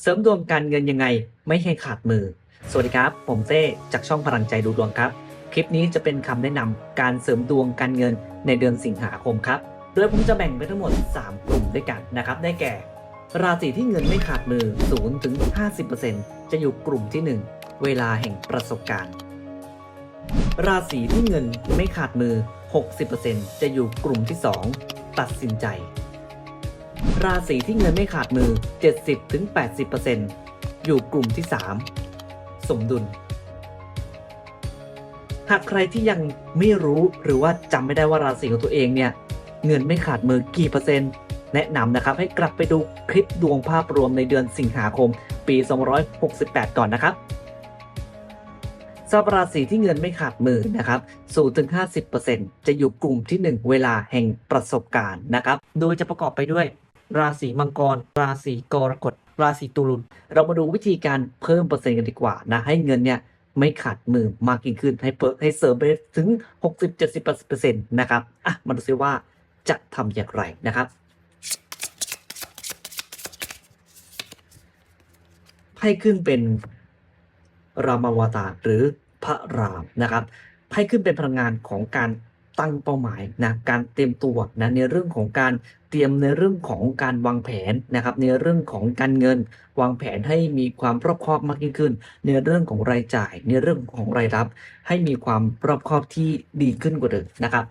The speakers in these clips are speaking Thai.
เสริมดวงการเงินยังไงไม่ให้ขาดมือ สวัสดีครับ ผมเต้จากช่องพลังใจดูดวงครับ คลิปนี้จะเป็นคำแนะนำการเสริมดวงการเงินในเดือนสิงหาคมครับ โดยผมจะแบ่งเป็นทั้งหมด 3 กลุ่มด้วยกันนะครับ ได้แก่ ราศีที่เงินไม่ขาดมือ0ถึง50%จะอยู่กลุ่มที่ 1 เวลาแห่งประสบการณ์ ราศีที่เงินไม่ขาดมือ 60%จะอยู่กลุ่มที่ 2 ตัดสินใจ ราศีที่เงินไม่ขาดมือ 70-80%อยู่กลุ่มที่ 3 สมดุล หากใครที่ยังไม่รู้หรือว่าจำไม่ได้ว่าราศีของตัวเองเนี่ย เงินไม่ขาดมือกี่เปอร์เซ็นต์ แนะนำนะครับให้กลับไปดูคลิปดวงภาพรวมในเดือนสิงหาคม ปี 268 ก่อนนะครับสำหรับราศีที่เงินไม่ขาดมือนะครับ0ถึง50%จะอยู่กลุ่มที่ 1 เวลาแห่งประสบการณ์นะครับ โดยจะประกอบไปด้วย ราศีมังกร ราศีกรกฎ ราศีตุลเรามาดูวิธีการเพิ่มเปอร์เซ็นต์กันดีกว่านะ ให้เงินเนี่ยไม่ขาดมือมากยิ่งขึ้นให้เพิ่ให้เสริมไปถึง 60-70%นะครับอะมาดูซิว่าจะทำอย่างไรนะครับไพ่ขึ้นเป็นรามาวตารหรือพระรามนะครับไพ่ขึ้นเป็นพลังงานของการ ตั้งเป้าหมายนะการเตรียมตัวนะในเรื่องของการเตรียมในเรื่องของการวางแผนนะครับในเรื่องของการเงิน วางแผนให้มีความรอบคอบมากยิ่งขึ้น ในเรื่องของรายจ่าย ในเรื่องของรายรับ ให้มีความรอบคอบที่ดีขึ้นกว่าเดิมนะครับ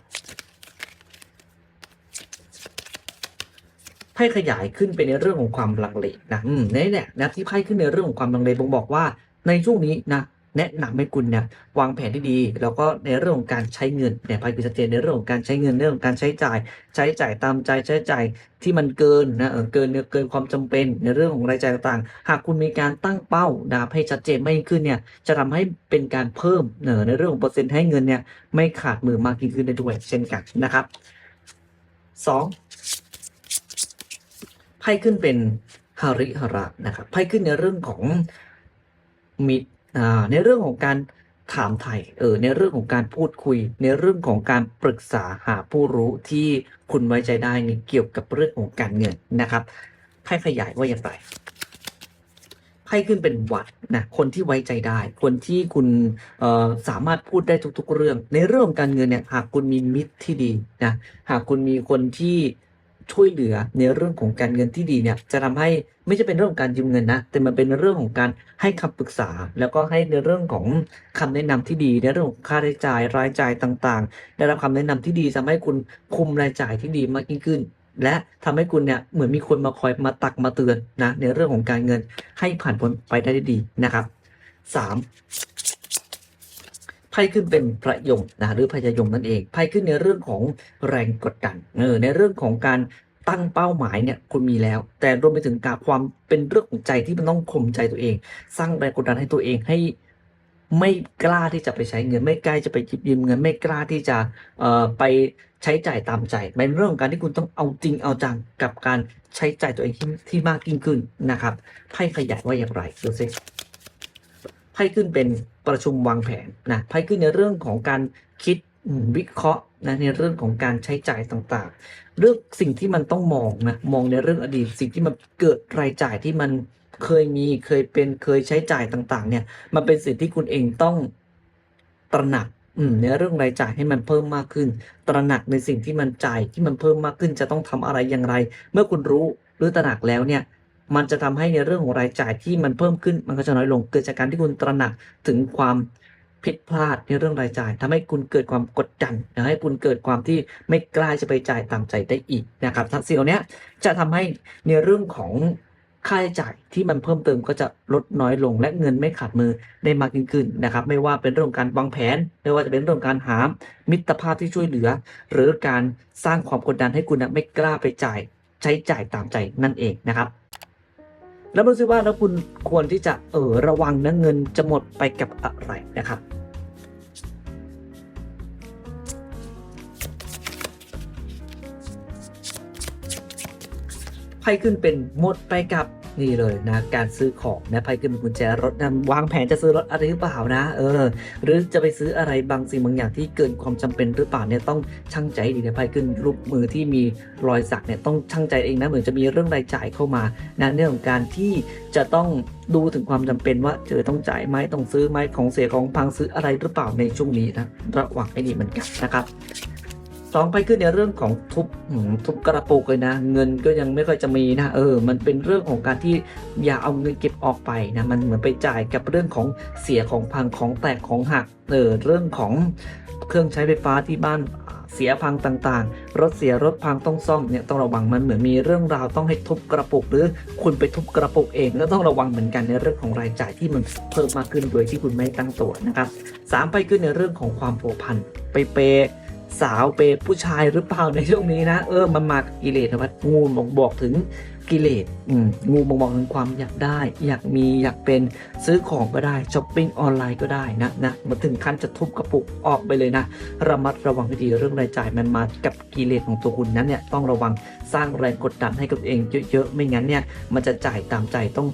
ไพ่ขยายขึ้นไปในเรื่องของความลังเลนะนี่แหละนะที่ไพ่ขึ้นในเรื่องของความลังเลบ่งบอกว่าในช่วงนี้นะ แนะนำให้คุณเนี่ยวางแผนที่ดี แล้วก็ในเรื่องของการใช้เงินเนี่ยไพ่คือชัดเจนในเรื่องของการใช้เงินเรื่องของการใช้จ่าย ใช้จ่ายตามใจใช้จ่ายที่มันเกินนะเออเกินเนี่ยเกินความจำเป็นในเรื่องของรายจ่ายต่างๆ หากคุณมีการตั้งเป้านะครับให้ชัดเจนมากยิ่งขึ้นเนี่ยจะทำให้เป็นการเพิ่มเนอในเรื่องของเปอร์เซ็นต์ให้เงินเนี่ยไม่ขาดมือมากยิ่งขึ้นได้ด้วยเช่นกันนะครับสองไพ่ขึ้นเป็นฮาริฮาระนะครับไพ่ขึ้นในเรื่องของมิตร ในเรื่องของการถามไถ่เออในเรื่องของการพูดคุย ในเรื่องของการปรึกษาหาผู้รู้ที่คุณไว้ใจได้นี่เกี่ยวกับเรื่องของการเงินนะครับไพ่ขยายว่าอย่างไรไพ่ขึ้นเป็นวัดนะคนที่ไว้ใจได้ คนที่คุณเอ่อสามารถพูดได้ทุก ๆ เรื่อง ในเรื่องการเงินเนี่ยหากคุณมีมิตรที่ดีนะหากคุณมีคนที่ ช่วยเหลือในเรื่องของการเงินที่ดีเนี่ยจะทำให้ไม่ใช่เป็นเรื่องของการยืมเงินนะแต่มันเป็นเรื่องของการให้คำปรึกษา แล้วก็ให้ในเรื่องของคำแนะนำที่ดี ในเรื่องของค่าใช้จ่ายรายจ่ายต่างๆ ได้รับคำแนะนำที่ดีทำให้คุณคุมรายจ่ายที่ดีมากยิ่งขึ้น และทำให้คุณเนี่ยเหมือนมีคนมาคอยมาตักมาเตือนนะในเรื่องของการเงินให้ผ่านพ้นไปได้ดีนะครับสาม ไพ่ขึ้นเป็นพระยมนะหรือพญายมนั่นเองไพ่ขึ้นในเรื่องของแรงกดดันเออในเรื่องของการตั้งเป้าหมายเนี่ยคุณมีแล้ว แต่รวมไปถึงการความเป็นเรื่องของใจที่มันต้องข่มใจตัวเอง สร้างแรงกดดันให้ตัวเองให้ไม่กล้าที่จะไปใช้เงิน ไม่กล้าจะไปหยิบยืมเงินไม่กล้าที่จะเอ่อไปใช้จ่ายตามใจเป็นเรื่องของการที่คุณต้องเอาจริงเอาจังกับการใช้จ่ายตัวเองที่ที่มากยิ่งขึ้นนะครับไพ่ขยายว่าอย่างไรดูสิ ไพ่ขึ้นเป็นประชุมวางแผนนะไพ่ขึ้นในเรื่องของการคิดวิเคราะห์นะในเรื่องของการใช้จ่ายต่างๆ เรื่องสิ่งที่มันต้องมองนะมองในเรื่องอดีตสิ่งที่มันเกิดรายจ่ายที่มันเคยมีเคยเป็นเคยใช้จ่ายต่างๆ เนี่ยมันเป็นสิ่งที่คุณเองต้องตระหนักในเรื่องรายจ่ายให้มันเพิ่มมากขึ้น ตระหนักในสิ่งที่มันจ่ายที่มันเพิ่มมากขึ้นจะต้องทำอะไรอย่างไร เมื่อคุณรู้หรือตระหนักแล้วเนี่ย มันจะทำให้ในเรื่องของรายจ่ายที่มันเพิ่มขึ้นมันก็จะน้อยลงเกิดจากการที่คุณตระหนักถึงความผิดพลาดในเรื่องรายจ่ายทำให้คุณเกิดความกดดันทำให้คุณเกิดความที่ไม่กล้าจะไปจ่ายตามใจได้อีกนะครับทั้งสิ่งเหล่านี้จะทำให้ในเรื่องของค่าใช้จ่ายที่มันเพิ่มเติมก็จะลดน้อยลงและเงินไม่ขาดมือได้มากยิ่งขึ้นนะครับ ไม่ว่าเป็นเรื่องการวางแผน ไม่ว่าจะเป็นเรื่องการหามิตรภาพที่ช่วยเหลือ หรือการสร้างความกดดันให้คุณไม่กล้าไปจ่ายใช้จ่ายตามใจนั่นเองนะครับ แล้วรู้สึกว่าแล้วคุณควรที่จะเออระวังนะเงินจะหมดไปกับอะไรนะครับไพ่ขึ้นเป็นหมดไปกับ นี่เลยนะการซื้อของนะไพ่ขึ้นเป็นกุญแจรถนะวางแผนจะซื้อรถอะไรหรือเปล่านะเออ หรือจะไปซื้ออะไรบางสิ่งบางอย่างที่เกินความจำเป็นหรือเปล่าเนี่ยต้องช่างใจดีนะไพ่ขึ้นรูปมือที่มีรอยสักเนี่ยต้องช่างใจเองนะเหมือนจะมีเรื่องรายจ่ายเข้ามานะเรื่องของการที่จะต้องดูถึงความจำเป็นว่าเจอต้องจ่ายไหมต้องซื้อไหมของเสียของพังซื้ออะไรหรือเปล่าในช่วงนี้นะระวังให้ดีเหมือนกันนะครับ สองไปขึ้นในเรื่องของทุบหืมทุบกระปุกเลยนะ เงินก็ยังไม่ค่อยจะมีนะเออ มันเป็นเรื่องของการที่อย่าเอาเงินเก็บออกไปนะมันเหมือนไปจ่ายกับเรื่องของเสียของพังของแตกของหักเออเรื่องของเครื่องใช้ไฟฟ้าที่บ้านเสียพังต่างๆ รถเสียรถพังต้องซ่อมเนี่ยต้องระวังมันเหมือนมีเรื่องราวต้องให้ทุบกระปุก หรือคุณไปทุบกระปุกเองก็ต้องระวังเหมือนกันในเรื่องของรายจ่ายที่มันเพิ่มมากขึ้นโดยที่คุณไม่ตั้งตัวนะครับสามไปขึ้นในเรื่องของความผัวพันไปเปย์ สาวเปย์ผู้ชายหรือเปล่าในช่วงนี้นะ เออมันมากิเลสนะวัดงูบอกบอกถึงกิเลสงูบอกบอกถึงความอยากได้ อยากมีอยากเป็นซื้อของก็ได้ช้อปปิ้งออนไลน์ก็ได้นะนะมาถึงขั้นจะทุบกระปุกออกไปเลยนะระมัดระวังให้ดีเรื่องรายจ่ายมันมากับกิเลสของตัวคุณนั้นเนี่ยต้องระวังสร้างแรงกดดันให้กับตัวเองเยอะๆไม่งั้นเนี่ยมันจะจ่ายตามใจต้อง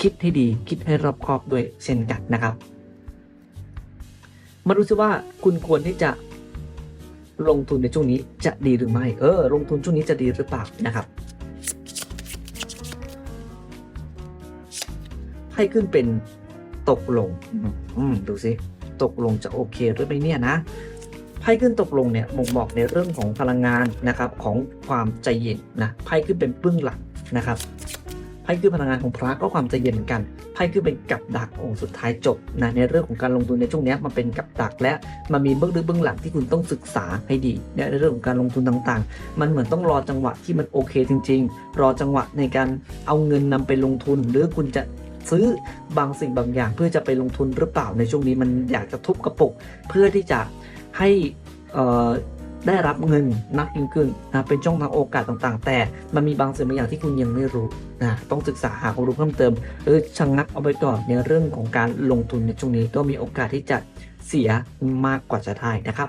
คิดให้ดี คิดให้รอบคอบด้วยเช่นกันนะครับ มาดูซิว่าคุณควรที่จะ ลงทุนในช่วงนี้จะดีหรือไม่ เออ ลงทุนช่วงนี้จะดีหรือเปล่านะครับให้ขึ้นเป็นตกลง อืมดูสิ ตกลงจะโอเคหรือไม่เนี่ยนะไพ่ขึ้นตกลงเนี่ยบ่งบอกในเรื่องของพลังงานนะครับ ของความใจเย็นนะไพ่ขึ้นเป็นเบื้องหลังนะครับ ไพ่ขึ้นพลังงานของพระก็ความใจเย็นเหมือนกันไพ่ขึ้นเป็นกับดักองค์สุดท้ายจบนะในเรื่องของการลงทุนในช่วงนี้มันเป็นกับดักและมันมีเบื้องลึกเบื้องหลังที่คุณต้องศึกษาให้ดีในเรื่องของการลงทุนต่างๆ มันเหมือนต้องรอจังหวะที่มันโอเคจริง ๆ รอจังหวะในการเอาเงินนำไปลงทุน หรือคุณจะซื้อบางสิ่งบางอย่างเพื่อจะไปลงทุนหรือเปล่าในช่วงนี้มันอยากจะทุบกระปุกเพื่อที่จะให้อ่อ ได้รับเงินนักยิ่งขึ้นนะเป็นช่องทางโอกาสต่างๆ แต่มันมีบางสิ่งบางอย่างที่คุณยังไม่รู้นะต้องศึกษาหาความรู้เพิ่มเติมหรือชะงงักเอาไปก่อนในเรื่องของการลงทุนในช่วงนี้ก็มีโอกาสที่จะเสียมากกว่าจะได้นะครับ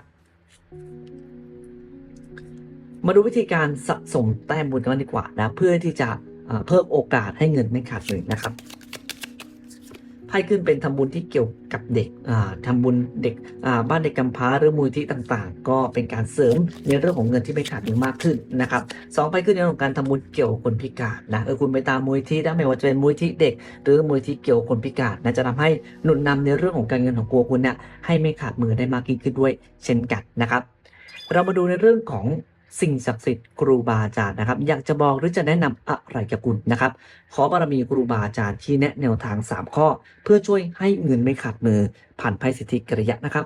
มาดูวิธีการสะสมแต้มบุญกันดีกว่านะเพื่อที่จะเพิ่มโอกาสให้เงินไม่ขาดมือนะครับ ไพ่ขึ้นเป็นทำบุญที่เกี่ยวกับเด็กอ่าทำบุญเด็กบ้านเด็กกำพร้าหรือมูลที่ต่างๆ ก็เป็นการเสริมในเรื่องของเงินที่ไม่ขาดมือมากขึ้นนะครับสองไพ่ขึ้นในเรื่องของการทำบุญเกี่ยวกับคนพิการนะเออคุณไปตามมูลที่ได้ไม่ว่าจะเป็นมูลที่เด็ก หรือมูลที่เกี่ยวกับคนพิการนะจะทำให้หนุนนำในเรื่องของการเงินของตัวคุณเนี่ยให้ไม่ขาดมือได้มากยิ่งขึ้นด้วย เช่นกันนะครับ เรามาดูในเรื่องของ สิ่งศักดิ์สิทธิ์ครูบาอาจารย์นะครับ อยากจะบอกหรือจะแนะนำอะไรกับคุณนะครับ ขอบารมีครูบาอาจารย์ที่แนะแนวทาง 3 ข้อ เพื่อช่วยให้เงินไม่ขาดมือผ่านไพ่สิทธิกระยะนะครับ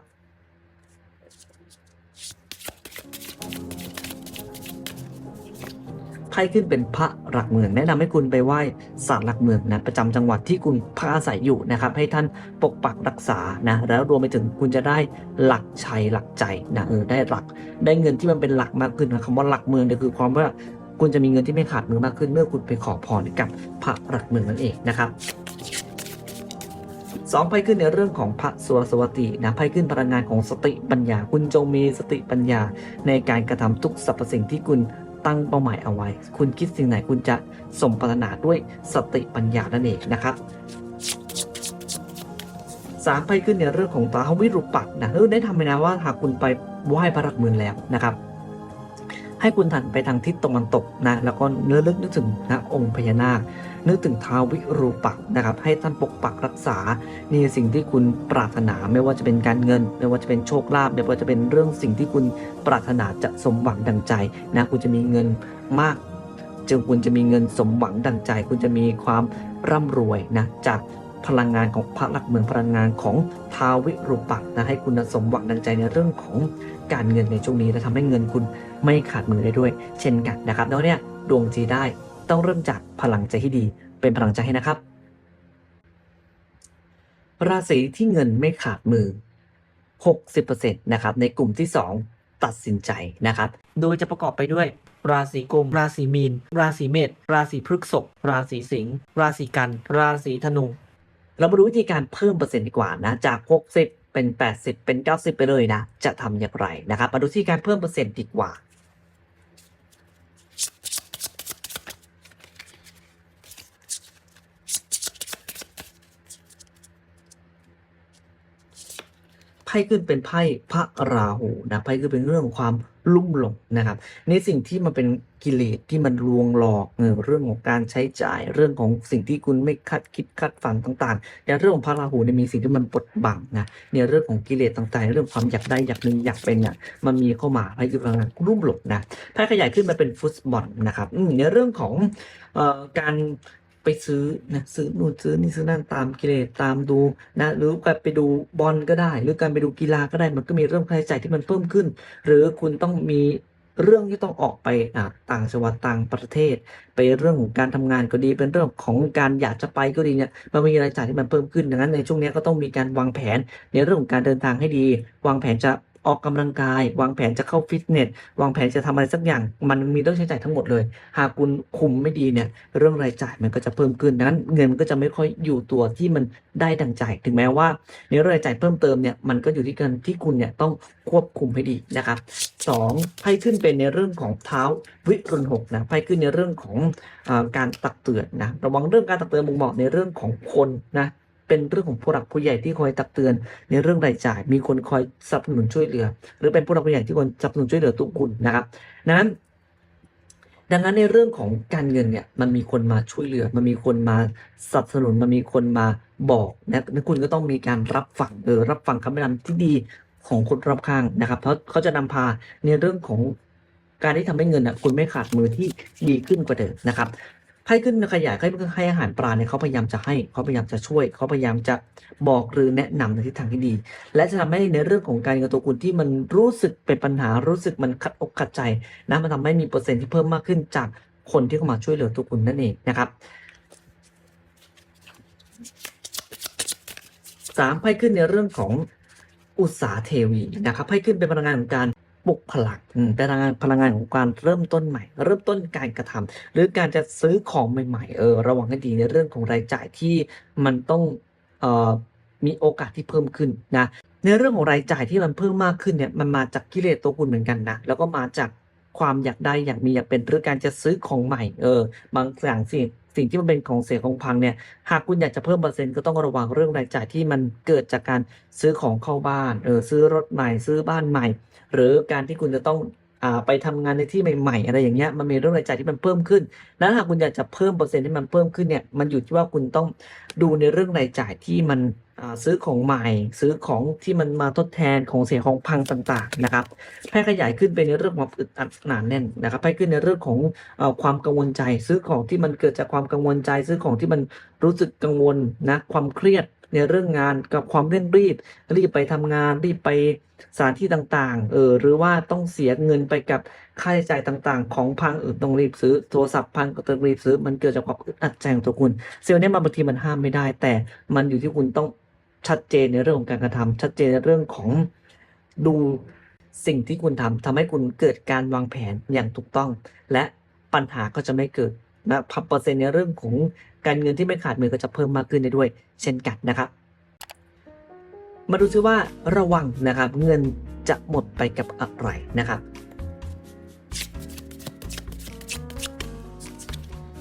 ไพ่ขึ้นเป็นพระหลักเมือง แนะนำให้คุณไปไหว้ศาลหลักเมืองนะประจำจังหวัดที่คุณพักอาศัยอยู่นะครับ ให้ท่านปกปักรักษานะแล้วรวมไปถึงคุณจะได้หลักชัยหลักใจนะเออได้หลัก ได้เงินที่มันเป็นหลักมากขึ้นนะคำว่าหลักเมืองเนี่ยคือความว่าคุณจะมีเงินที่ไม่ขาดมือมากขึ้น เมื่อคุณไปขอพรกับพระหลักเมืองนั่นเองนะครับสองไพ่ขึ้นในเรื่องของพระสวสวัตินะไพ่ขึ้นพลังงานของสติปัญญา คุณจงมีสติปัญญาในการกระทำทุกสรรพสิ่งที่คุณ ตั้งเป้าหมายเอาไว้ คุณคิดสิ่งไหนคุณจะสมปรารถนาด้วยสติปัญญานั่นเองนะครับสามไปขึ้นในเรื่องของตาวิรุปักษ์นะเออได้ทำไปนะว่าหากคุณไปไหว้พระรักเมืองแล้วนะครับ ให้คุณหันไปทางทิศตะวันตกนะแล้วก็เนื้อลึกนึกถึงนะองค์พญานาค นึกถึงท้าววิรูปักษ์นะครับ ให้ท่านปกปักรักษานี่สิ่งที่คุณปรารถนาไม่ว่าจะเป็นการเงิน ไม่ว่าจะเป็นโชคลาภไม่ว่าจะเป็นเรื่องสิ่งที่คุณปรารถนาจะสมหวังดังใจนะคุณจะมีเงินมากจึงคุณจะมีเงินสมหวังดังใจ คุณจะมีความร่ำรวยนะจากพลังงานของพระหลักเมืองพลังงานของท้าววิรูปักษ์นะให้คุณสมหวังดังใจในเรื่องของการเงินในช่วงนี้และทำให้เงินคุณ ไม่ขาดมือได้ด้วย เช่นกันนะครับแล้วเนี่ยดวงจีได้ต้องเริ่มจากพลังใจที่ดี เป็นพลังใจให้นะครับ ราศีที่เงินไม่ขาดมือ 60%นะครับในกลุ่มที่ 2 ตัดสินใจนะครับ โดยจะประกอบไปด้วย ราศีกุม ราศีมีน ราศีเมษราศีพฤษภราศีสิงห์ราศีกัน ราศีธนู เรามาดูวิธีการเพิ่มเปอร์เซ็นต์ดีกว่านะจาก 60 เป็น 80 เป็น 90 ไปเลยนะ จะทำอย่างไรนะครับมาดูวิธีการเพิ่มเปอร์เซ็นต์ดีกว่า พ่ขึ้นเป็นไพ่พระราหูนะไพ่คือเป็นเรื่องของความลุ่มหลงนะครับในสิ่งที่มันเป็นกิเลสที่มันลวงหลอกเออเรื่องของการใช้จ่ายเรื่องของสิ่งที่คุณไม่คาดคิดคาดฝันต่างๆในเรื่องของพระราหูเนี่ยมีสิ่งที่มันปดบังนะในเรื่องของกิเลสต่างๆ เรื่องความอยากได้อยากมีอยากเป็นเนี่ยมันมีเข้ามาไพ่คือพลังงานรุ่มหลงนะไพ่ขยายขึ้นมาเป็นฟุตบอลนะครับในเรื่องของการ ไปซื้อนะซื้อนู่นซื้อนี่ซื้อนั่นตามกิเลสตามดูนะหรือการไปดูบอลก็ได้ หรือการไปดูกีฬาก็ได้มันก็มีเรื่องค่าใช้จ่ายที่มันเพิ่มขึ้น หรือคุณต้องมีเรื่องที่ต้องออกไปต่างจังหวัดต่างประเทศ ไปเรื่องของการทำงานก็ดี เป็นเรื่องของการอยากจะไปก็ดีเนี่ยมันมีรายจ่ายที่มันเพิ่มขึ้นดังนั้นในช่วงนี้ก็ต้องมีการวางแผนในเรื่องของการเดินทางให้ดี วางแผนจะ ออกกำลังกาย วางแผนจะเข้าฟิตเนส วางแผนจะทำอะไรสักอย่าง มันมีเรื่องใช้จ่ายทั้งหมดเลย หากคุณคุมไม่ดีเนี่ย เรื่องรายจ่ายมันก็จะเพิ่มขึ้นดังนั้นเงินมันก็จะไม่ค่อยอยู่ตัวที่มันได้ดังใจ ถึงแม้ว่า ในเรื่องรายจ่ายเพิ่มเติมเนี่ย มันก็อยู่ที่การที่คุณเนี่ยต้องควบคุมให้ดีนะครับสองไพ่ขึ้นเป็นในเรื่องของเท้าวิรุณหกนะไพ่ขึ้นในเรื่องของอการตักเตือนนะ ระวังเรื่องการตักเตือนบ่งบอกในเรื่องของคนนะ เป็นเรื่องของผู้หลักผู้ใหญ่ที่คอยตักเตือน ในเรื่องรายจ่าย มีคนคอยสนับสนุนช่วยเหลือ หรือเป็นผู้หลักผู้ใหญ่ที่คนสนับสนุนช่วยเหลือทุกคุณนะครับดังนั้น ดังนั้นในเรื่องของการเงินเนี่ยมันมีคนมาช่วยเหลือ มันมีคนมาสนับสนุนมันมีคนมาบอกนะคุณก็ต้องมีการรับฟังเออรับฟังคำแนะนำที่ดีของคนรอบข้างนะครับ เพราะเขาจะนำพาในเรื่องของการที่ทำให้เงินอะคุณไม่ขาดมือที่ดีขึ้นกว่าเดิมนะครับ ให้ขึ้นขยายให้ให้อาหารปลาเนี่ยเขาพยายามจะให้เขาพยายามจะช่วยเขาพยายามจะบอกหรือแนะนำในทิศทางที่ดี และจะทำให้ในเรื่องของการเงินตัวคุณที่มันรู้สึกเป็นปัญหารู้สึกมันขัดอกขัดใจนะมันทำให้มีเปอร์เซ็นต์ที่เพิ่มมากขึ้นจากคนที่เข้ามาช่วยเหลือตัวคุณนั่นเองนะครับสามไพ่ขึ้นในเรื่องของอุตสาหเทวีนะครับไพ่ขึ้นเป็นพลังงานของการ ปลุกพลังอืมเป็นพลังงานพลังงานของการเริ่มต้นใหม่ เริ่มต้นการกระทำหรือการจะซื้อของใหม่ๆเออระวังให้ดีในเรื่องของรายจ่ายที่มันต้องเอ่อมีโอกาสที่เพิ่มขึ้นนะในเรื่องของรายจ่ายที่มันเพิ่มมากขึ้นเนี่ยมันมาจากกิเลสตัวคุณเหมือนกันนะแล้วก็มาจากความอยากได้อยากมีอยากเป็นหรือการจะซื้อของใหม่เออบางอย่างสิ่ง สิ่งที่มันเป็นของเสียของพังเนี่ย หากคุณอยากจะเพิ่มเปอร์เซ็นต์ก็ต้องระวังเรื่องรายจ่ายที่มันเกิดจากการซื้อของเข้าบ้านเออซื้อรถใหม่ซื้อบ้านใหม่ หรือการที่คุณจะต้องอ่าไปทำงานในที่ใหม่ ๆ อะไรอย่างเงี้ยมันมีเรื่องรายจ่ายที่มันเพิ่มขึ้น แล้วหากคุณอยากจะเพิ่มเปอร์เซ็นต์ที่มันเพิ่มขึ้นเนี่ยมันอยู่ที่ว่าคุณต้องดูในเรื่องรายจ่ายที่มัน ซื้อของใหม่ซื้อของที่มันมาทดแทนของเสียของพังต่างๆนะครับแพร่ขยายขึ้นไปในเรื่องของอึดอัดหนาแน่นนะครับแพร่ขึ้นในเรื่องของอความกังวลใจ ซื้อของที่มันเกิดจากความกังวลใจ ซื้อของที่มันรู้สึกกังวลนะความเครียดในเรื่องงานกับความเร่งรีบ รีบไปทำงานรีบไปสถานที่ต่างๆ เออหรือว่าต้องเสียเงินไปกับค่าใช้จ่ายต่างๆ ของพังอื่นต้องรีบซื้อโทรศัพท์พังก็ต้องรีบซื้อ มันเกิดจากความอึดอัดใจของตัวคุณ เซลล์เนี่ยมันบางทีมันห้ามไม่ได้ แต่มันอยู่ที่คุณต้อง ชัดเจนในเรื่องของการกระทำชัดเจนในเรื่องของดูสิ่งที่คุณทำทำให้คุณเกิดการวางแผนอย่างถูกต้อง และปัญหาก็จะไม่เกิดนะพับเปอร์เซ็นต์ในเรื่องของการเงินที่ไม่ขาดมือก็จะเพิ่มมากขึ้นได้ด้วย เช่นกันนะครับ มาดูซิว่าระวังนะครับ เงินจะหมดไปกับอะไรนะครับ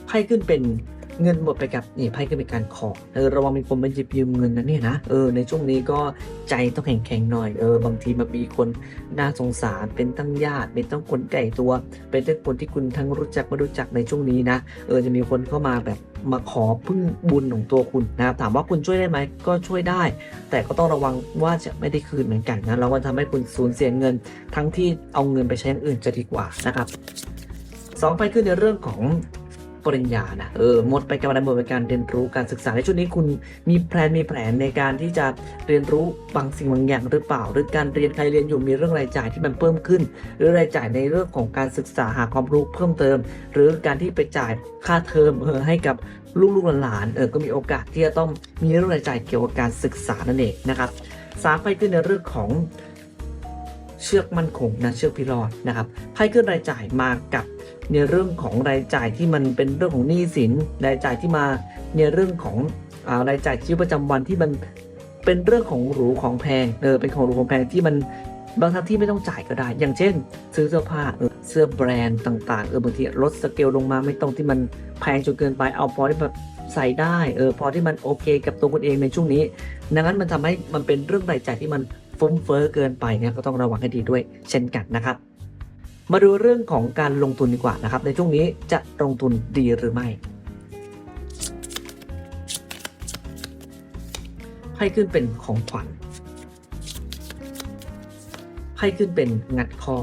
ไพ่ขึ้นเป็น เงินหมดไปกับนี่ไพ่ขึ้นเป็นการขอเออระวังมีคนมาหยิบยืมเงินนะเนี่ยนะเออในช่วงนี้ก็ใจต้องแข็งแข็งๆหน่อยเออบางทีมันมีคนน่าสงสารเป็นตั้งญาติเป็นตั้งคนใกล้ตัว เป็นตั้งคนที่คุณทั้งรู้จักไม่รู้จักในช่วงนี้นะเออจะมีคนเข้ามาแบบมาขอพึ่งบุญของตัวคุณนะครับถามว่าคุณช่วยได้ไหมก็ช่วยได้ แต่ก็ต้องระวังว่าจะไม่ได้คืนเหมือนกันนะแล้วมันทำให้คุณสูญเสียเงิน ทั้งที่เอาเงินไปใช้อย่างอื่นจะดีกว่านะครับสองไปขึ้นในเรื่องของ ปริญญานะเออหมดไปกับการหมดไปการเรียนรู้การศึกษาในช่วงนี้คุณมีแพลนมีแผนในการที่จะเรียนรู้บางสิ่งบางอย่างหรือเปล่า หรือการเรียนใครเรียนอยู่มีเรื่องรายจ่ายที่มันเพิ่มขึ้น หรือรายจ่ายในเรื่องของการศึกษาหาความรู้เพิ่มเติม หรือการที่ไปจ่ายค่าเทอมเออให้กับลูกๆหลานเออก็มีโอกาสที่จะต้องมีเรื่องรายจ่ายเกี่ยวกับการศึกษานั่นเองนะครับสามไปขึ้นในเรื่องของ เชือกมั่นคงนะเชือกพิรอดนะครับไพ่ขึ้นรายจ่ายมากับในเรื่องของรายจ่ายที่มันเป็นเรื่องของหนี้สินรายจ่ายที่มาในเรื่องของอารายจ่ายชีวิตประจำวันที่มันเป็นเรื่องของหรูของแพงเออเป็นของหรูของแพงที่มันบางที่ไม่ต้องจ่ายก็ได้ อย่างเช่น ซื้อเสื้อผ้าเออเสื้อแบรนด์ต่างๆเออบางทีลดสเกลลงมาไม่ต้องที่มันแพงจนเกินไปเอาพอที่แบบใส่ได้เออพอที่มันโอเคกับตัวคุณเองในช่วงนี้ ดังนั้นมันทำให้มันเป็นเรื่องรายจ่ายที่มัน ฟุ้มเฟ้อเกินไปเนี่ยก็ต้องระวังให้ดีด้วยเช่นกันนะครับ มาดูเรื่องของการลงทุนดีกว่านะครับ ในช่วงนี้จะลงทุนดีหรือไม่ไพ่ขึ้นเป็นของขวัญไพ่ขึ้นเป็นงัดข้อ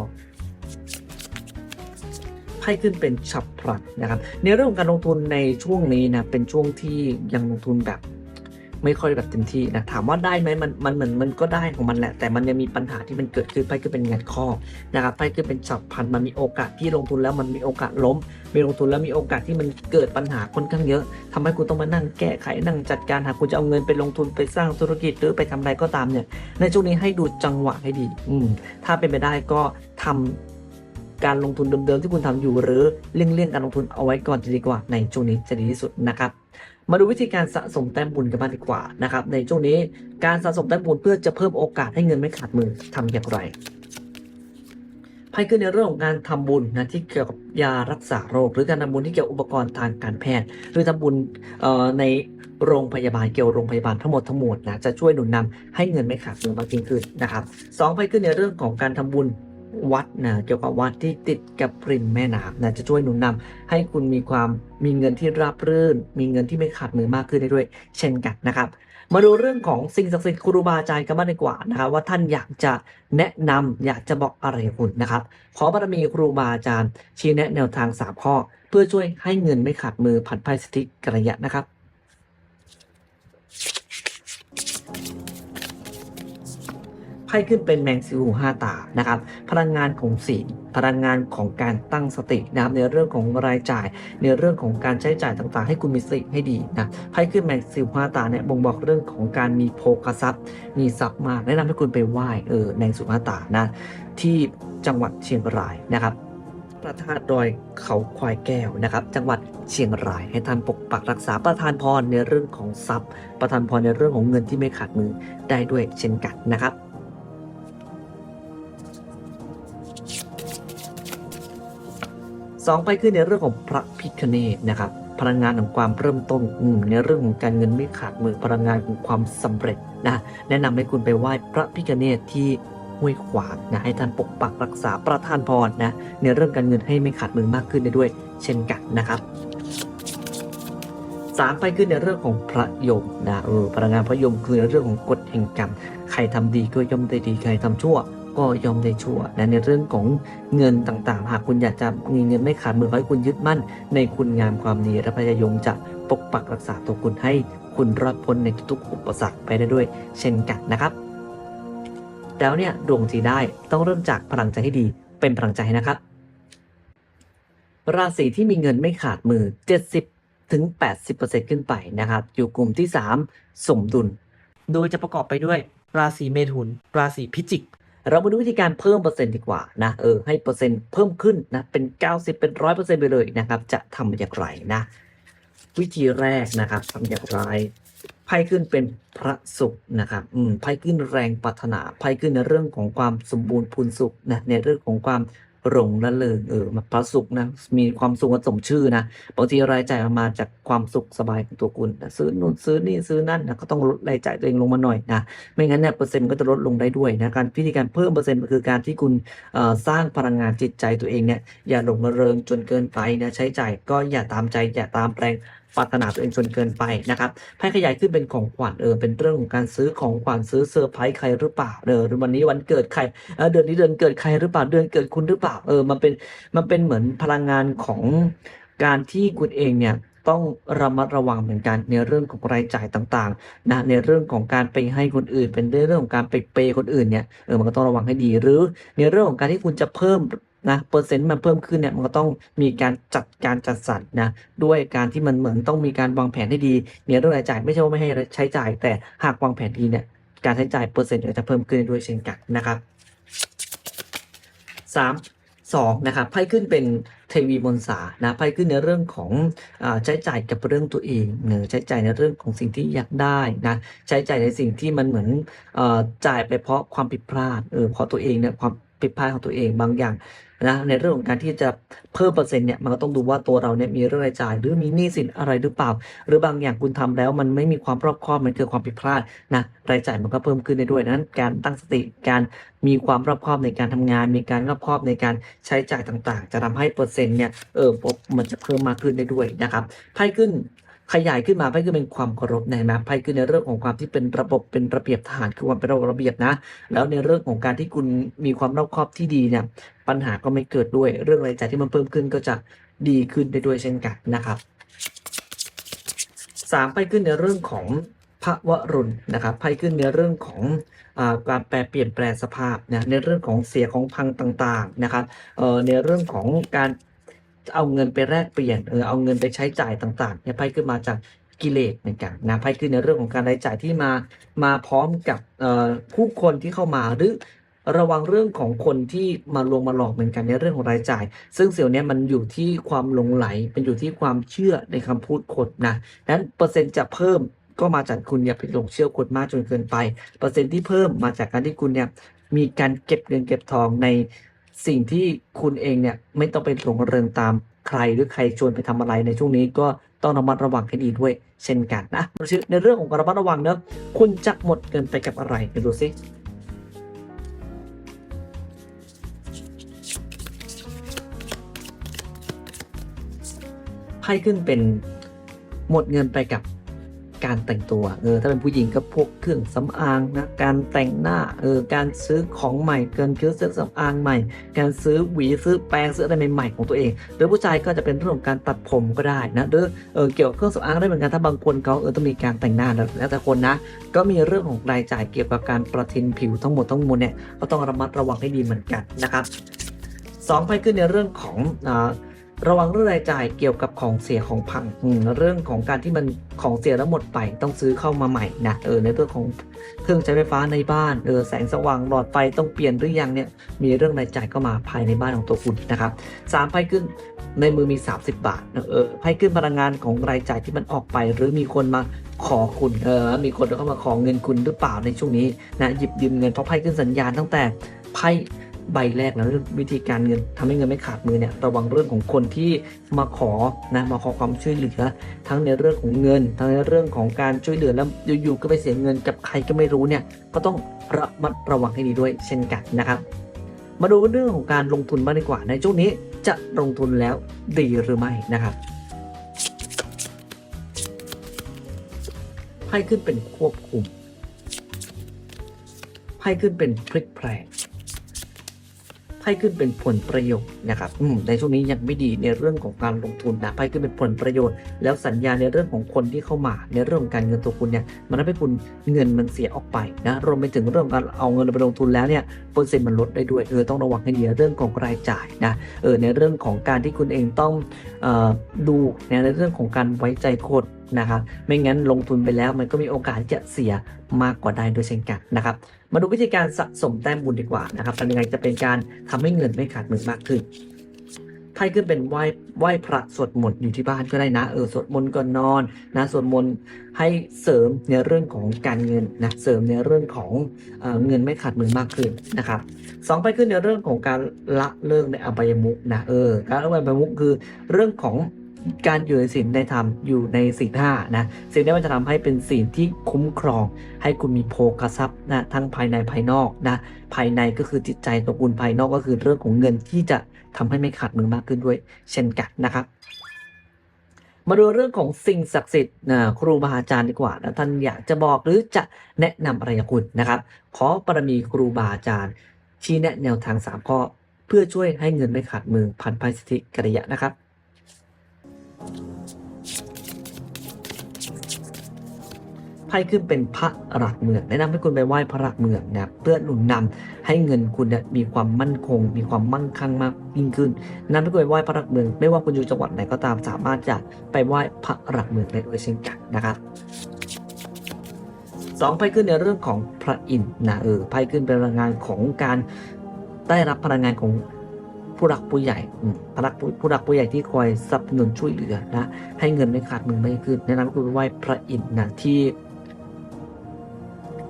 ไพ่ขึ้นเป็นฉับพลันนะครับ ในเรื่องของการลงทุนในช่วงนี้นะเป็นช่วงที่ยังลงทุนแบบ ไม่ค่อยแบบเต็มที่นะถามว่าได้ไหมมันมันเหมือนมันก็ได้ของมันแหละ แต่มันยังมีปัญหาที่มันเกิดขึ้นไพ่ก็เป็นงัดข้อนะครับไพ่ก็เป็นฉับพันมันมีโอกาสที่ลงทุนแล้วมันมีโอกาสล้ม มีลงทุนแล้วมีโอกาสที่มันเกิดปัญหาค่อนข้างเยอะทำให้คุณต้องมานั่งแก้ไขนั่งจัดการหากคุณจะเอาเงินไปลงทุนไปสร้างธุรกิจหรือไปทำอะไรก็ตามเนี่ย ในช่วงนี้ให้ดูจังหวะให้ดี อืมถ้าเป็นไปได้ก็ทำการลงทุนเดิมๆที่คุณทำอยู่หรือเลี่ยงๆการลงทุนเอาไว้ก่อนจะดีกว่าในช่วงนี้จะดีที่สุดนะครับ มาดูวิธีการสะสมแต้มบุญกันบ้างดีกว่านะครับ ในช่วงนี้การสะสมแต้มบุญเพื่อจะเพิ่มโอกาสให้เงินไม่ขาดมือทำอย่างไรไพ่ขึ้นในเรื่องของการทำบุญนะที่เกี่ยวกับยารักษาโรค หรือการทำบุญที่เกี่ยวกับอุปกรณ์ทางการแพทย์ หรือทำบุญในโรงพยาบาลเกี่ยวกับโรงพยาบาลทั้งหมดทั้งหมวลนะจะช่วยหนุนนำให้เงินไม่ขาดมือมากยิ่งขึ้นนะครับสองไพ่ขึ้นในเรื่องของการทำบุญ วัดนะเกี่ยวกับวัดที่ติดกับริมแม่น้ำนะจะช่วยหนุนนำให้คุณมีความมีเงินที่ราบรื่น มีเงินที่ไม่ขาดมือมากขึ้นได้ด้วย เช่นกันนะครับมาดูเรื่องของสิ่งศักดิ์สิทธิ์ครูบาอาจารย์กันบ้างดีกว่านะครับว่าท่านอยากจะแนะนำอยากจะบอกอะไรคุณนะครับ ขอบารมีครูบาอาจารย์ชี้แนะแนวทางสามข้อ เพื่อช่วยให้เงินไม่ขาดมือผัดไพ่สิทธิกระยะนะครับ ไพ่ขึ้นเป็นแมงสิวห้าตานะครับพลังงานของศีลพลังงานของการตั้งสตินะครับในเรื่องของรายจ่าย ในเรื่องของการใช้จ่ายต่างๆ ให้คุณมีสติให้ดีนะไพ่ขึ้นแมงสิวห้าตาเนี่ยบ่งบอกเรื่องของการมีโภคทรัพย์ มีทรัพย์มากแนะนำให้คุณไปไหว้เออแมงสิวห้าตานะที่จังหวัดเชียงรายนะครับพระธาตุดอยเขาควายแก้วนะครับ จังหวัดเชียงราย ให้ท่านปกปักรักษาประทานพรในเรื่องของทรัพย์ ประทานพรในเรื่องของเงินที่ไม่ขาดมือได้ด้วยเช่นกันนะครับ สองไปคือในเรื่องของพระพิคเนตนะครับพลังงานของความเริ่มต้นในเรื่องของการเงินไม่ขาดมือพลังงานของความสำเร็จนะแนะนำให้คุณไปไหว้พระพิคเนตที่ห้วยขวางนะให้ท่านปกปักรักษาประทานพรนะในเรื่องการเงินให้ไม่ขาดมือมากขึ้นได้ด้วย เช่นกันนะครับสามไปขึ้นในเรื่องของพระยมนะเออพลังงานพระยมคือในเรื่องของกฎแห่งกรรม ใครทำดีก็ย่อมได้ดีใครทำชั่ว ก็ย่อมได้ชั่วนะในเรื่องของเงินต่างๆ หากคุณอยากจะมีเงินไม่ขาดมือให้คุณยึดมั่น ในคุณงามความดีและพยายมจะปกปักรักษาตัวคุณให้คุณรอดพ้นในทุกๆอุปสรรคไปได้ด้วย เช่นกันนะครับ แล้วเนี่ยดวงที่ได้ต้องเริ่มจากพลังใจที่ดีเป็นพลังใจนะครับ ราศีที่มีเงินไม่ขาดมือ 70ถึง80%ขึ้นไปนะครับ อยู่กลุ่มที่ 3 สมดุล โดยจะประกอบไปด้วย ราศีเมถุน ราศีพิจิก เรามาดูวิธีการเพิ่มเปอร์เซ็นต์ดีกว่านะเออให้เปอร์เซ็นต์เพิ่มขึ้นนะเป็น 90 เป็น 100%ไปเลยนะครับ จะทำอย่างไรนะ วิธีแรกนะครับทำอย่างไรไพ่ขึ้นเป็นพระศุกร์นะครับอืมไพ่ขึ้นแรงปรารถนาไพ่ขึ้นในเรื่องของความสมบูรณ์พูนสุขนะในเรื่องของความ หลงละเลงเออมาพระศุกนะ มีความสุขสมชื่อนะบางทีรายจ่ายมันมาจากความสุขสบายของตัวคุณนะซื้อนู่นซื้อนี่ซื้อนั่นนะก็ต้องลดรายจ่ายตัวเองลงมาหน่อยนะไม่งั้นเนี่ยเปอร์เซ็นต์มันก็จะลดลงได้ด้วยนะการวิธีการเพิ่มเปอร์เซ็นต์ก็คือการที่คุณอ่อสร้างพลังงานจิตใจตัวเองเนี่ยอย่าหลงระเริงจนเกินไปนะใช้จ่ายก็อย่าตามใจอย่าตามแปลง ปรารถนาตัวเองจนเกินไปนะครับไพ่ขยายขึ้นเป็นของขวัญเออเป็นเรื่องของการซื้อของขวัญซื้อเซอร์ไพรส์ใครหรือเปล่าเออหรือวันนี้วันเกิดใครเออเดือนนี้เดือนเกิดใครหรือเปล่าเดือนเกิดคุณหรือเปล่าเออมันเป็นมันเป็นเหมือนพลังงานของการที่คุณเองเนี่ยต้องระมัดระวังเหมือนกันในเรื่องของรายจ่ายต่างๆนะในเรื่องของการไปให้คนอื่น เป็นเรื่องของการไปเปย์คนอื่นเนี่ยเออมันก็ต้องระวังให้ดีหรือ ในเรื่องของการที่คุณจะเพิ่ม นะเปอร์เซ็นต์มันเพิ่มขึ้นเนี่ยมันก็ต้องมีการจัดการจัดสรรนะด้วยการที่มันเหมือนต้องมีการวางแผนให้ดีในเรื่องรายจ่ายไม่ใช่ว่าไม่ให้ใช้จ่าย แต่หากวางแผนดีเนี่ยการใช้จ่ายเปอร์เซ็นต์ก็จะเพิ่มขึ้นด้วยเช่นกันนะครับสามสองนะครับไพ่ขึ้นเป็นเทวีมนสานะไพ่ขึ้นในเรื่องของอใช้จ่ายกับเรื่องตัวเองเนอใช้จ่ายในเรื่องของสิ่งที่อยากได้นะใช้จ่ายในสิ่งที่มันเหมือนอจ่ายไปเพราะความผิดพลาดเออเพราะตัวเองเนี่ยความผิดพลาดของตัวเองบางอย่าง นะในเรื่องของการที่จะเพิ่มเปอร์เซ็นต์เนี่ยมันก็ต้องดูว่าตัวเราเนี่ยมีเรื่องรายจ่าย หรือมีหนี้สินอะไรหรือเปล่า หรือบางอย่างคุณทำแล้วมันไม่มีความรอบคอบมันเกิดความผิดพลาดนะรายจ่ายมันก็เพิ่มขึ้นได้ด้วยนั้น การตั้งสติการมีความรอบคอบในการทำงาน มีการรอบคอบในการใช้จ่ายต่างๆ จะทำให้เปอร์เซ็นต์เนี่ยเออมันจะเพิ่มมากขึ้นได้ด้วยนะครับไพ่ขึ้นขยายขึ้นมาไพ่ขึ้นเป็นความเคารพนะนะไพ่ขึ้นในเรื่องของความที่เป็นระบบเป็นระเบียบทหารคือความเป็นระบบระเบียบนะ แล้วในเรื่องของการที่คุณมีความรอบคอบที่ดีเนี่ย ปัญหาก็ไม่เกิดด้วย เรื่องรายจ่ายที่มันเพิ่มขึ้นก็จะดีขึ้นได้ด้วยเช่นกันนะครับสามไพ่ขึ้นในเรื่องของพระวรุณนะครับไพ่ขึ้นในเรื่องของอการแปรเปลี่ยนแปลสภาพนะในเรื่องของเสียของพังต่างๆนะครับเอ่อในเรื่องของการเอาเงินไปแลกเปลี่ยนเออเอาเงินไปใช้จ่ายต่างๆเนี่ยไพ่ขึ้นมาจากกิเลสเหมือนกันนะไพ่ขึ้นในเรื่องของการรายจ่ายที่มามาพร้อมกับผู้คนที่เข้ามาหรือ ระวังเรื่องของคนที่มาลวงมาหลอกเหมือนกันในเรื่องของรายจ่าย ซึ่งเสี่ยวเนี้ยมันอยู่ที่ความหลงไหลเป็นอยู่ที่ความเชื่อในคำพูดคนนะนั้นเปอร์เซ็นต์จะเพิ่มก็มาจากคุณอย่าไปหลงเชื่อคนมากจนเกินไป เปอร์เซ็นต์ที่เพิ่มมาจากการที่คุณเนี่ยมีการเก็บเงินเก็บทองในสิ่งที่คุณเองเนี่ยไม่ต้องไปหลงเริงตามใครหรือใครชวนไปทำอะไรในช่วงนี้ก็ต้องระมัดระวังให้ดีด้วยเช่นกันนะในเรื่องของการระมัดระวังเนอะคุณจะหมดเงินไปกับอะไรเดี๋ยวดูสิ พ่ขึ้นเป็นหมดเงินไปกับการแต่งตัว เออ ถ้าเป็นผู้หญิงก็พวกเครื่องสำอางนะ การแต่งหน้า เออ การซื้อของใหม่ เกินซื้อเครื่องสำอางใหม่ การซื้อหวี ซื้อแปรง ซื้ออะไรใหม่ๆของตัวเอง หรือผู้ชายก็จะเป็นเรื่องของการตัดผมก็ได้นะ หรือ เออ เกี่ยวกับเครื่องสำอางได้เหมือนกัน ถ้าบางคนเขาเออต้องมีการแต่งหน้าแล้วแล้วแต่คนนะ ก็มีเรื่องของรายจ่ายเกี่ยวกับการประทินผิวทั้งหมดทั้งมวลเนี่ย ก็ต้องระมัดระวังให้ดีเหมือนกันนะครับสองไพ่ขึ้นในเรื่องของอ่ ระวังเรื่องรายจ่ายเกี่ยวกับของเสียของพังเรื่องของการที่มันของเสียแล้วหมดไปต้องซื้อเข้ามาใหม่นะเออในเรื่องของเครื่องใช้ไฟฟ้าในบ้านเออแสงสว่างหลอดไฟต้องเปลี่ยนหรือยังเนี่ยมีเรื่องรายจ่ายเข้ามาภายในบ้านของตัวคุณนะครับสามไพ่ขึ้นในมือมี 30 บาทเออไพ่ขึ้นพลังงานของรายจ่ายที่มันออกไป หรือมีคนมาขอคุณเออมีคนเข้ามาขอเงินคุณหรือเปล่าในช่วงนี้นะหยิบยืมเงินเพราะไพ่ขึ้นสัญญาณตั้งแต่ไพ่ ใบแรกนะเรื่องวิธีการเงินทำให้เงินไม่ขาดมือเนี่ยระวังเรื่องของคนที่มาขอนะมาขอความช่วยเหลือ ทั้งในเรื่องของเงิน ทั้งในเรื่องของการช่วยเหลือแล้วอยู่ๆก็ไปเสียเงินกับใครก็ไม่รู้เนี่ยก็ต้องระมัดระวังให้ดีด้วยเช่นกันนะครับ มาดูเรื่องของการลงทุนบ้างดีกว่า ในช่วงนี้จะลงทุนแล้วดีหรือไม่นะครับไพ่ขึ้นเป็นควบคุมไพ่ขึ้นเป็นพลิกแพลง พ่ขึ้นเป็นผลประโยชน์นะครับอืมในช่วงนี้ยังไม่ดีในเรื่องของการลงทุนนะไพ่ขึ้นเป็นผลประโยชน์ แล้วสัญญาในเรื่องของคนที่เข้ามา ในเรื่องของการเงินตัวคุณเนี่ยมันทำให้คุณเงินมันเสียออกไปนะรวมไปถึงเรื่องการเอาเงินไปลงทุนแล้วเนี่ยเปอร์เซ็นต์มันลดได้ด้วยเออต้องระวังให้ดีเรื่องของรายจ่ายนะเออในเรื่องของการที่คุณเองต้องออดูในเรื่องของการไว้ใจคน นะครับ ไม่งั้นลงทุนไปแล้วมันก็มีโอกาสจะเสียมากกว่าได้โดยเช่นกันนะครับ มาดูวิธีการสะสมแต้มบุญดีกว่านะครับทำยังไงจะเป็นการทำให้เงินไม่ขาดมือมากขึ้นไพ่ขึ้นเป็นไหว้ไหว้พระสวดมนต์อยู่ที่บ้านก็ได้นะเออสวดมนต์ก่อนนอนนะสวดมนต์ให้เสริมในเรื่องของการเงินนะเสริมในเรื่องของเออเงินไม่ขาดมือมากขึ้นนะครับสองไพ่ขึ้นในเรื่องของการละเลิกในอบายมุกนะเออการละเลิกอบายมุกคือเรื่องของ การอยู่ในศีลในธรรมอยู่ในศีลห้านะสิ่งนี้มันจะทำให้เป็นศีลที่คุ้มครอง ให้คุณมีโภคทรัพย์นะทั้งภายในภายนอกนะภายในก็คือจิตใจตัวคุณภายนอกก็คือเรื่องของเงินที่จะทำให้ไม่ขาดมือมากขึ้นด้วย เช่นกันนะครับมาดูเรื่องของสิ่งศักดิ์สิทธิ์นะครูบาอาจารย์ดีกว่านะท่านอยากจะบอกหรือจะแนะนำอะไรกับคุณนะครับขอปรมีครูบาอาจารย์ชี้แนะแนวทางสามข้อ เพื่อช่วยให้เงินไม่ขาดมือพันภัยสิทธิกริยะนะครับ ไพ่ขึ้นเป็นพระหลักเมืองแนะนำให้คุณไปไหว้พระหลักเมืองนะเพื่อหนุนนำให้เงินคุณเนี่ยมีความมั่นคง มีความมั่งคั่งมากยิ่งขึ้นแนะนำให้คุณไปไหว้พระหลักเมือง ไม่ว่าคุณอยู่จังหวัดไหนก็ตามสามารถจะไปไหว้พระหลักเมืองได้ด้วยเช่นกันนะครับสองไพ่ขึ้นในเรื่องของพระอินทร์นะเออไพ่ขึ้นเป็นพลังงานของการได้รับพลังงานของผู้หลักผู้ใหญ่อืมผู้หลักผู้ผู้หลักผู้ใหญ่ที่คอยสนับสนุนช่วยเหลือนะ ให้เงินไม่ขาดมือไม่ขึ้นแนะนำให้คุณไปไหว้พระอินทร์นะที่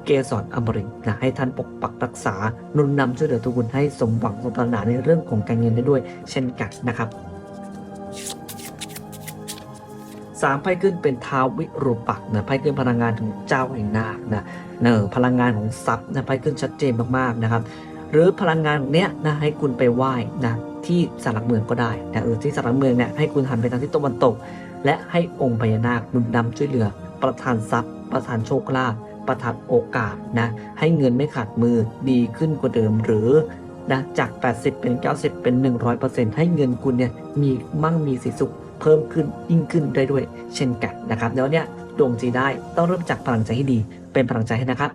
เกสรอมรินนะให้ท่านปกปักรักษานุนนำช่วยเหลือทุกคนให้สมหวังสมปรารถนาในเรื่องของการเงินได้ด้วย เช่นกันนะครับสามไพ่ขึ้นเป็นท้าววิรูปักษ์นะไพ่ขึ้นพลังงานของเจ้าแห่งนาคนะเนอพลังงานของทรัพย์นะไพ่ขึ้นชัดเจนมากๆนะครับ หรือพลังงานของเนี้ยนะให้คุณไปไหว้นะที่สารหลักเมืองก็ได้นะเออที่สารหลักเมืองเนี่ยให้คุณหันไปทางทิศตะวันตก และให้องค์พญานาคนุนนำช่วยเหลือ ประทานทรัพย์ ประทานโชคลาภ ประทัดโอกาสนะให้เงินไม่ขาดมือดีขึ้นกว่าเดิมหรือนะจาก 80 เป็น 90 เป็น 100%ให้เงินคุณเนี่ยมีมั่งมีสีสุขเพิ่มขึ้นยิ่งขึ้นได้ด้วยเช่นกันนะครับแล้วเนี่ยดวงจีได้ต้องเริ่มจากพลังใจให้ดี เป็นพลังใจให้นะครับ